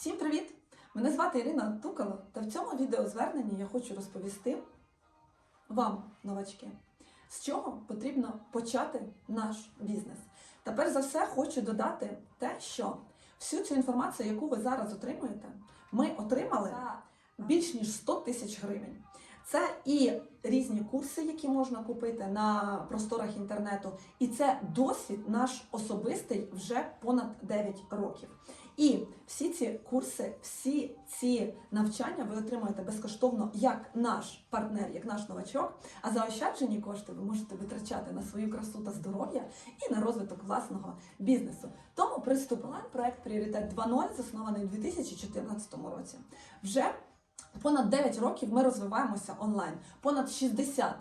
Всім привіт! Мене звати Ірина Тукало, та в цьому відеозверненні я хочу розповісти вам, новачки, з чого потрібно почати наш бізнес. Та перш за все хочу додати те, що всю цю інформацію, яку ви зараз отримуєте, ми отримали більш ніж 100 тисяч гривень. Це і різні курси, які можна купити на просторах інтернету, і це досвід наш особистий вже понад 9 років. І всі ці курси, всі ці навчання ви отримуєте безкоштовно як наш партнер, як наш новачок. А заощаджені кошти ви можете витрачати на свою красу та здоров'я і на розвиток власного бізнесу. Тому приступимо. Проект Пріоритет 2.0 заснований у 2014 році. Вже понад 9 років ми розвиваємося онлайн. Понад 60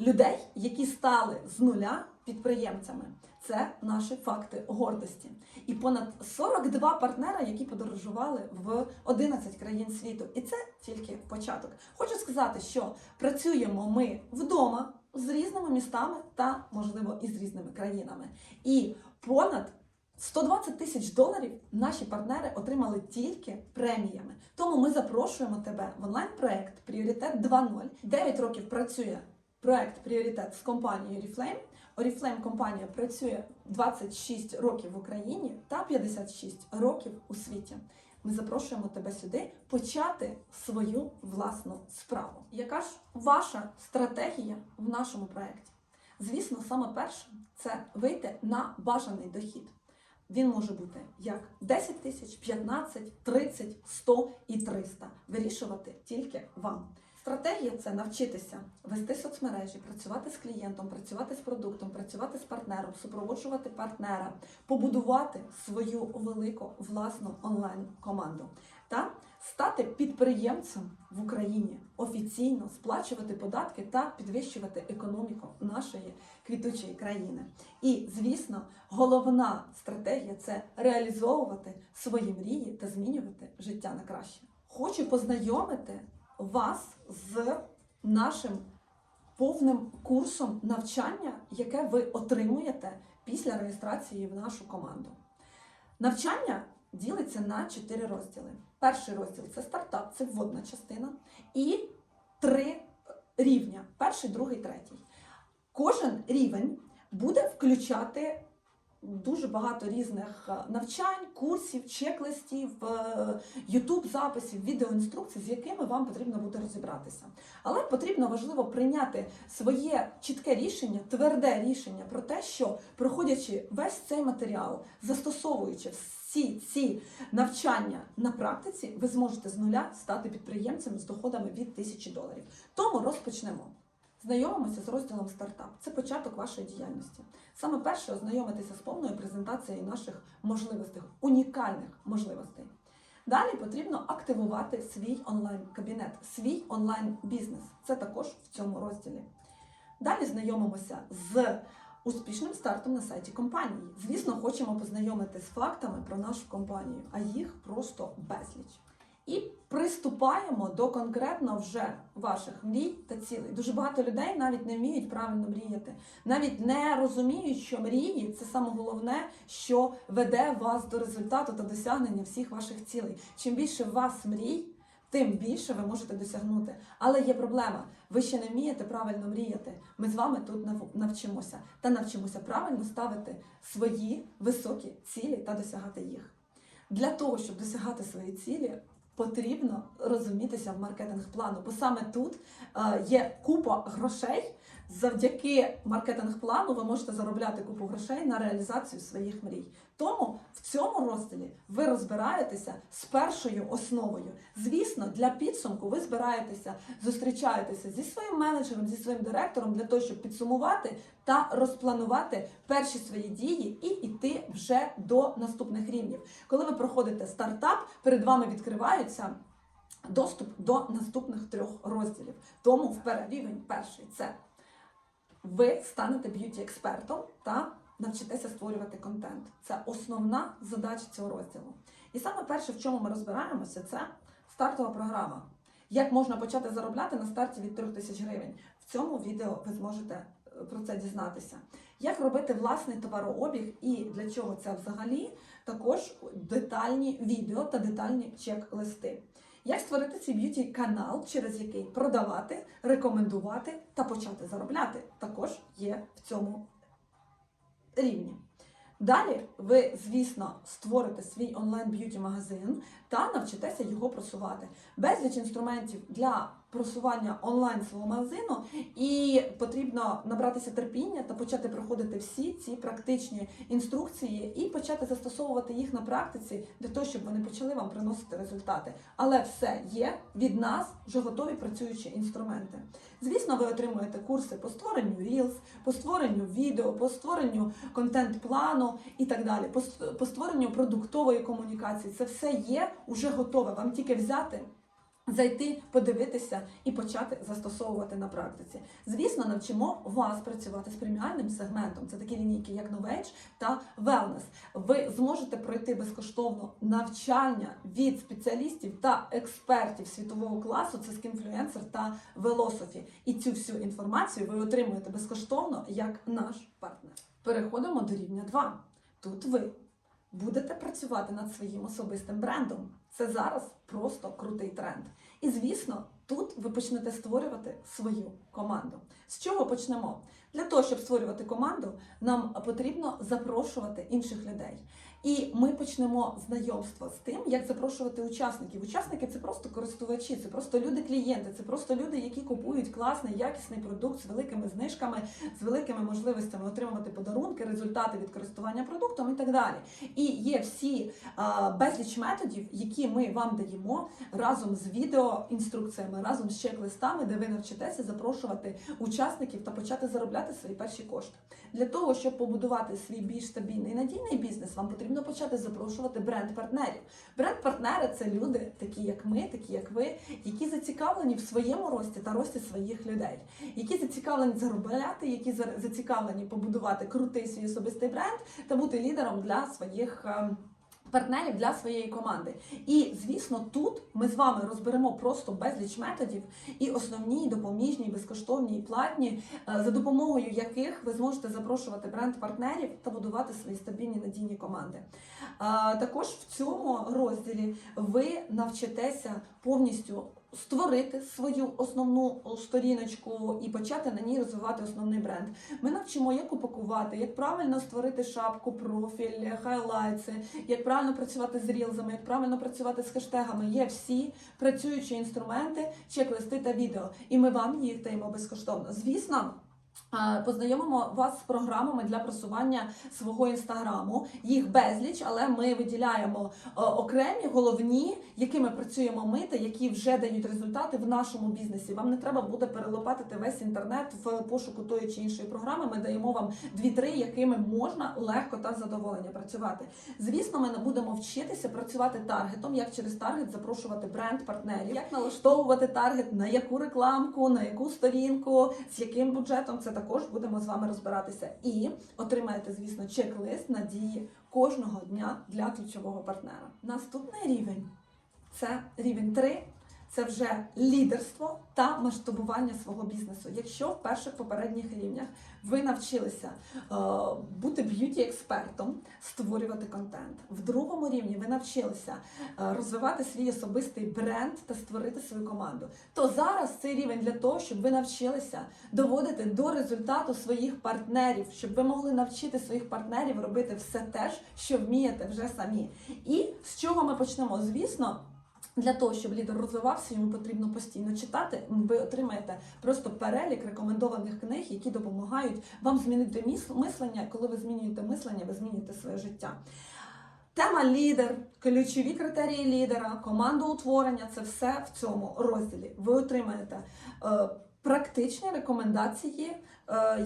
людей, які стали з нуля підприємцями. Це наші факти гордості. І понад 42 партнера, які подорожували в 11 країн світу. І це тільки початок. Хочу сказати, що працюємо ми вдома з різними містами та, можливо, і з різними країнами. І понад 120 тисяч доларів наші партнери отримали тільки преміями. Тому ми запрошуємо тебе в онлайн-проект Пріоритет 2.0. 9 років працює проект Пріоритет з компанією Oriflame. Oriflame компанія працює 26 років в Україні та 56 років у світі. Ми запрошуємо тебе сюди почати свою власну справу. Яка ж ваша стратегія в нашому проєкті? Звісно, саме перше це вийти на бажаний дохід. Він може бути як 10 тисяч, 15, 30, 100 і 300. Вирішувати тільки вам. Стратегія це навчитися вести соцмережі, працювати з клієнтом, працювати з продуктом, працювати з партнером, супроводжувати партнера, побудувати свою велику власну онлайн-команду та стати підприємцем в Україні офіційно сплачувати податки та підвищувати економіку нашої квітучої країни. І, звісно, головна стратегія це реалізовувати свої мрії та змінювати життя на краще. Хочу познайомити вас з нашим повним курсом навчання, яке ви отримуєте після реєстрації в нашу команду. Навчання ділиться на чотири розділи. Перший розділ це стартап, це вводна частина, і три рівня: перший, другий, третій. Кожен рівень буде включати дуже багато різних е, навчань, курсів, чек-листів, ютуб записів, відеоінструкцій, з якими вам потрібно буде розібратися. Але потрібно важливо прийняти своє чітке рішення, тверде рішення про те, що проходячи весь цей матеріал, застосовуючи всі ці навчання на практиці, ви зможете з нуля стати підприємцем з доходами від тисячі доларів. Тому розпочнемо. Знайомимося з розділом стартап. Це початок вашої діяльності. Саме перше ознайомитися з повною презентацією наших можливостей, унікальних можливостей. Далі потрібно активувати свій онлайн-кабінет, свій онлайн-бізнес. Це також в цьому розділі. Далі знайомимося з успішним стартом на сайті компанії. Звісно, хочемо познайомити з фактами про нашу компанію, а їх просто безліч. І приступаємо до конкретно вже ваших мрій та цілей. Дуже багато людей навіть не вміють правильно мріяти, навіть не розуміють, що мрії це саме головне, що веде вас до результату та досягнення всіх ваших цілей. Чим більше вас мрій, тим більше ви можете досягнути. Але є проблема. Ви ще не вмієте правильно мріяти. Ми з вами тут нав- навчимося та навчимося правильно ставити свої високі цілі та досягати їх. Для того, щоб досягати свої цілі, потрібно розумітися в маркетинг-плану, бо саме тут е, є купа грошей. Завдяки маркетинг-плану ви можете заробляти купу грошей на реалізацію своїх мрій. Тому цьому розділі ви розбираєтеся з першою основою. Звісно, для підсумку ви збираєтеся, зустрічаєтеся зі своїм менеджером, зі своїм директором для того, щоб підсумувати та розпланувати перші свої дії і йти вже до наступних рівнів. Коли ви проходите стартап, перед вами відкриваються. Доступ до наступних трьох розділів. Тому вперед рівень перший це ви станете б'юті-експертом та навчитеся створювати контент. Це основна задача цього розділу. І саме перше, в чому ми розбираємося, це стартова програма. Як можна почати заробляти на старті від 3 тисяч гривень? В цьому відео ви зможете е, про це дізнатися. Як робити власний товарообіг і для чого це взагалі також детальні відео та детальні чек-листи. Як створити свій б'юті канал, через який продавати, рекомендувати та почати заробляти, також є в цьому рівні. Далі ви, звісно, створите свій онлайн б'юті магазин та навчитеся його просувати. Безліч інструментів для просування онлайн свого магазину, і потрібно набратися терпіння та почати проходити всі ці практичні інструкції і почати застосовувати їх на практиці для того, щоб вони почали вам приносити результати. Але все є від нас вже готові працюючі інструменти. Звісно, ви отримуєте курси по створенню Reels, по створенню відео, по створенню контент-плану і так далі, по створенню продуктової комунікації. Це все є уже готове. Вам тільки взяти. Зайти, подивитися і почати застосовувати на практиці. Звісно, навчимо вас працювати з преміальним сегментом. Це такі лінійки, як Novage та Wellness. Ви зможете пройти безкоштовно навчання від спеціалістів та експертів світового класу, це скінфлюенсер та Велософі. І цю всю інформацію ви отримуєте безкоштовно як наш партнер. Переходимо до рівня 2. Тут ви будете працювати над своїм особистим брендом. Це зараз просто крутий тренд. І звісно, тут ви почнете створювати свою команду. З чого почнемо? Для того, щоб створювати команду, нам потрібно запрошувати інших людей. І ми почнемо знайомство з тим, як запрошувати учасників. Учасники це просто користувачі, це просто люди-клієнти, це просто люди, які купують класний, якісний продукт з великими знижками, з великими можливостями отримувати подарунки, результати від користування продуктом і так далі. І є всі а, безліч методів, які ми вам даємо разом з відеоінструкціями, разом з чек-листами, де ви навчитеся запрошувати учасників та почати заробляти свої перші кошти. Для того, щоб побудувати свій більш стабільний і надійний бізнес, вам потрібно почати запрошувати бренд-партнерів. Бренд-партнери це люди, такі як ми, такі як ви, які зацікавлені в своєму рості та рості своїх людей, які зацікавлені заробляти, які за- зацікавлені побудувати крутий свій особистий бренд та бути лідером для своїх. Партнерів для своєї команди. І звісно, тут ми з вами розберемо просто безліч методів і основні, допоміжні, безкоштовні, і платні, е, за допомогою яких ви зможете запрошувати бренд-партнерів та будувати свої стабільні надійні команди. Е, Також в цьому розділі ви навчитеся повністю створити свою основну сторіночку і почати на ній розвивати основний бренд. Ми навчимо, як упакувати, як правильно створити шапку, профіль, хайлайтси, як правильно працювати з рілзами, як правильно працювати з хештегами. Є всі працюючі інструменти, чек-листи та відео. І ми вам їх даємо безкоштовно. Звісно. Познайомимо вас з програмами для просування свого інстаграму. Їх безліч, але ми виділяємо е, окремі головні, якими працюємо ми та які вже дають результати в нашому бізнесі. Вам не треба буде перелопатити весь інтернет в пошуку тої чи іншої програми. Ми даємо вам дві-три, якими можна легко та задоволення працювати. Звісно, ми не будемо вчитися працювати таргетом, як через таргет запрошувати бренд партнерів, як налаштовувати таргет, на яку рекламку, на яку сторінку, з яким бюджетом. Це також будемо з вами розбиратися. І отримаєте, звісно, чек-лист на дії кожного дня для ключового партнера. Наступний рівень це рівень 3. Це вже лідерство та масштабування свого бізнесу. Якщо в перших попередніх рівнях ви навчилися е, бути б'юті-експертом, створювати контент. В другому рівні ви навчилися е, розвивати свій особистий бренд та створити свою команду. То зараз цей рівень для того, щоб ви навчилися доводити до результату своїх партнерів, щоб ви могли навчити своїх партнерів робити все те, що вмієте вже самі. І з чого ми почнемо? Звісно. Для того, щоб лідер розвивався, йому потрібно постійно читати. Ви отримаєте просто перелік рекомендованих книг, які допомагають вам змінити мислення. Коли ви змінюєте мислення, ви змінюєте своє життя. Тема лідер, ключові критерії лідера, командоутворення це все в цьому розділі. Ви отримаєте е, практичні рекомендації,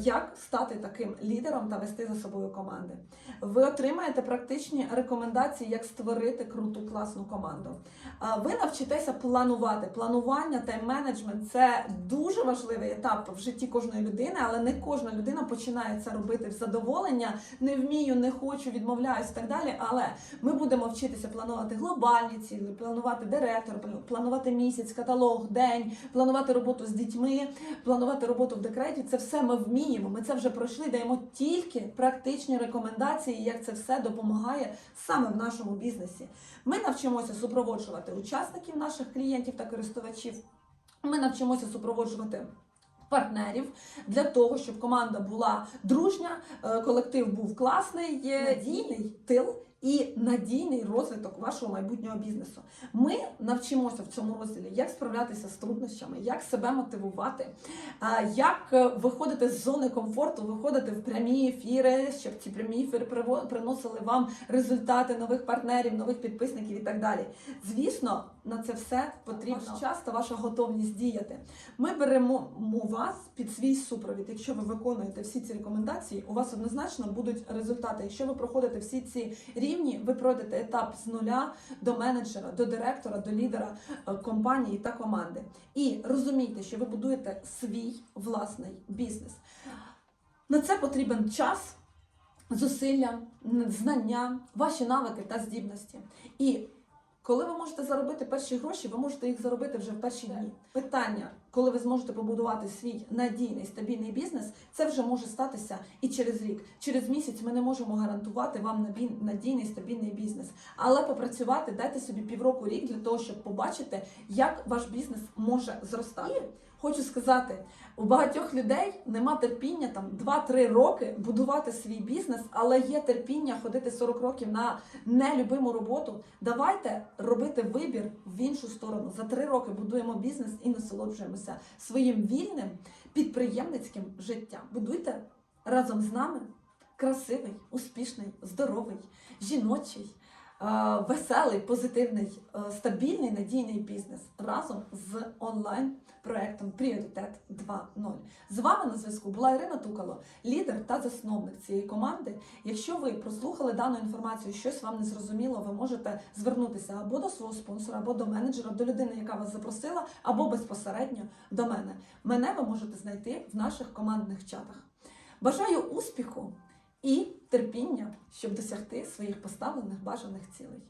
як стати таким лідером та вести за собою команди. Ви отримаєте практичні рекомендації, як створити круту класну команду. Ви навчитеся планувати. Планування, тайм-менеджмент це дуже важливий етап в житті кожної людини, але не кожна людина починає це робити в задоволення. Не вмію, не хочу, відмовляюсь і так далі. Але ми будемо вчитися планувати глобальні цілі, планувати директор, планувати місяць, каталог, день, планувати роботу з дітьми, планувати роботу в декреті. Це все ми ми вміємо, ми це вже пройшли, даємо тільки практичні рекомендації, як це все допомагає саме в нашому бізнесі. Ми навчимося супроводжувати учасників наших клієнтів та користувачів. Ми навчимося супроводжувати. Партнерів для того, щоб команда була дружня, е, колектив був класний, надійний тил і надійний розвиток вашого майбутнього бізнесу. Ми навчимося в цьому розділі, як справлятися з труднощами, як себе мотивувати, як е, виходити з зони комфорту, виходити в прямі ефіри, щоб ці прямі ефіри приносили вам результати нових партнерів, нових підписників і так далі. Звісно, на це все потрібно час та ваша готовність діяти. Ми беремо вас під свій супровід. Якщо ви виконуєте всі ці рекомендації, у вас однозначно будуть результати. Якщо ви проходите всі ці рівні, ви пройдете етап з нуля до менеджера, до директора, до лідера е, компанії та команди. І розумійте, що ви будуєте свій власний бізнес. На це потрібен час, зусилля, знання, ваші навики та здібності. І коли ви можете заробити перші гроші, ви можете їх заробити вже в перші дні. Питання, коли ви зможете побудувати свій надійний стабільний бізнес, це вже може статися і через рік. Через місяць ми не можемо гарантувати вам надійний стабільний бізнес. Але попрацювати дайте собі півроку рік для того, щоб побачити, як ваш бізнес може зростати. Хочу сказати, у багатьох людей нема терпіння там 2-3 роки будувати свій бізнес, але є терпіння ходити 40 років на нелюбиму роботу. Давайте робити вибір в іншу сторону. За 3 роки будуємо бізнес і насолоджуємося своїм вільним підприємницьким життям. Будуйте разом з нами красивий, успішний, здоровий, жіночий. Е, Веселий, позитивний, е, стабільний, надійний бізнес разом з онлайн проектом Пріоритет 2.0. З вами на зв'язку була Ірина Тукало, лідер та засновник цієї команди. Якщо ви прослухали дану інформацію, щось вам не зрозуміло, ви можете звернутися або до свого спонсора, або до менеджера, до людини, яка вас запросила, або безпосередньо до мене. Мене ви можете знайти в наших командних чатах. Бажаю успіху і терпіння, щоб досягти своїх поставлених бажаних цілей.